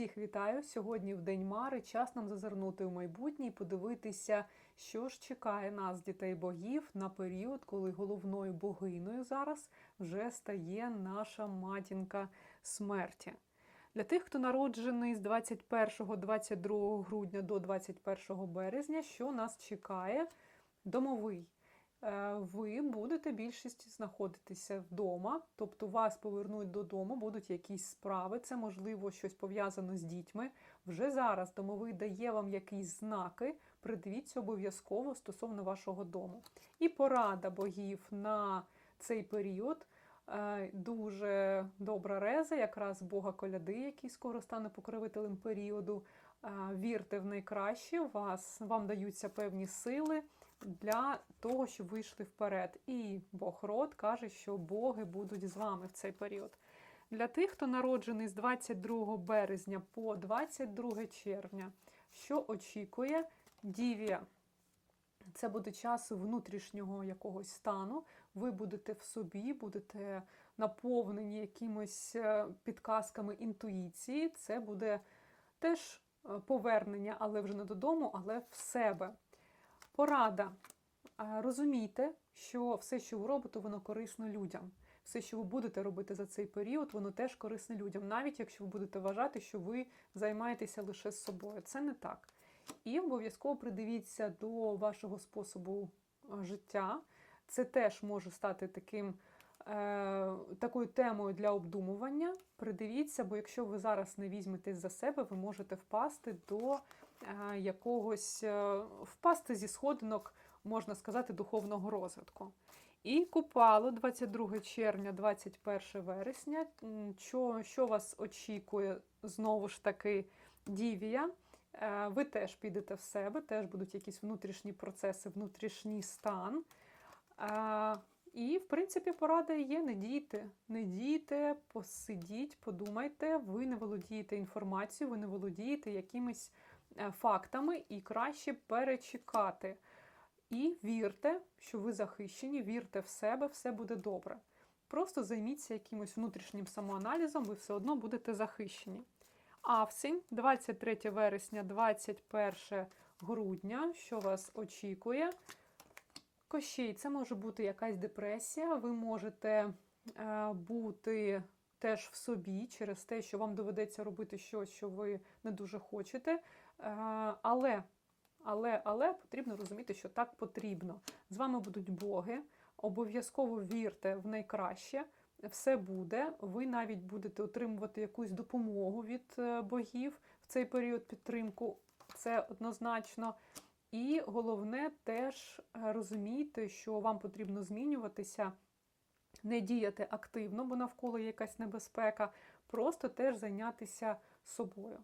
Всіх вітаю! Сьогодні в День Мари. Час нам зазирнути у майбутнє і подивитися, що ж чекає нас, дітей богів, на період, коли головною богиною зараз вже стає наша матінка смерті. Для тих, хто народжений з 21-22 грудня до 21 березня, що нас чекає? Домовий. Е, Ви будете більшість знаходитися вдома, тобто вас повернуть додому, будуть якісь справи. Це можливо щось пов'язане з дітьми. Вже зараз домовий дає вам якісь знаки. Придивіться обов'язково стосовно вашого дому. І порада богів на цей період. Е, Дуже добра реза, якраз Бога коляди, який скоро стане покровителем періоду. Е, Вірте в найкраще, вас, вам даються певні сили для того, щоб ви йшли вперед. І Бог род каже, що боги будуть з вами в цей період. Для тих, хто народжений з 22 березня по 22 червня, що очікує Дівія. Це буде час внутрішнього якогось стану. Ви будете в собі, будете наповнені якимось е, підказками інтуїції. Це буде теж е, повернення, але вже не додому, але в себе. Порада. Розумійте, що все, що ви робите, воно корисно людям. Все, що ви будете робити за цей період, воно теж корисне людям, навіть якщо ви будете вважати, що ви займаєтеся лише з собою. Це не так. І обов'язково придивіться до вашого способу життя. Це теж може стати таким, такою темою для обдумування. Придивіться, бо якщо ви зараз не візьметесь за себе, ви можете впасти до е, якогось е, впасти зі сходинок, можна сказати, духовного розвитку. І купало 22 червня, 21 вересня. Що, що вас очікує знову ж таки дівія? Е, Ви теж підете в себе, теж будуть якісь внутрішні процеси, внутрішній стан. І, в принципі, порада є: не дійте, не дійте, посидіть, подумайте, ви не володієте інформацією, ви не володієте якимись е, фактами і краще перечекати. І вірте, що ви захищені, вірте в себе, все буде добре. Просто займіться якимось внутрішнім самоаналізом, ви все одно будете захищені. Авсень, 23 вересня, 21 грудня, що вас очікує. Кощей, це може бути якась депресія, ви можете е, бути теж в собі через те, що вам доведеться робити щось, що ви не дуже хочете. Е, але, але, але потрібно розуміти, що так потрібно. З вами будуть боги, обов'язково вірте в найкраще. Все буде, ви навіть будете отримувати якусь допомогу від е, богів в цей період підтримку. Це однозначно. І головне теж розуміти, розумійте, що вам потрібно змінюватися, не діяти активно, бо навколо є якась небезпека, просто теж зайнятися собою.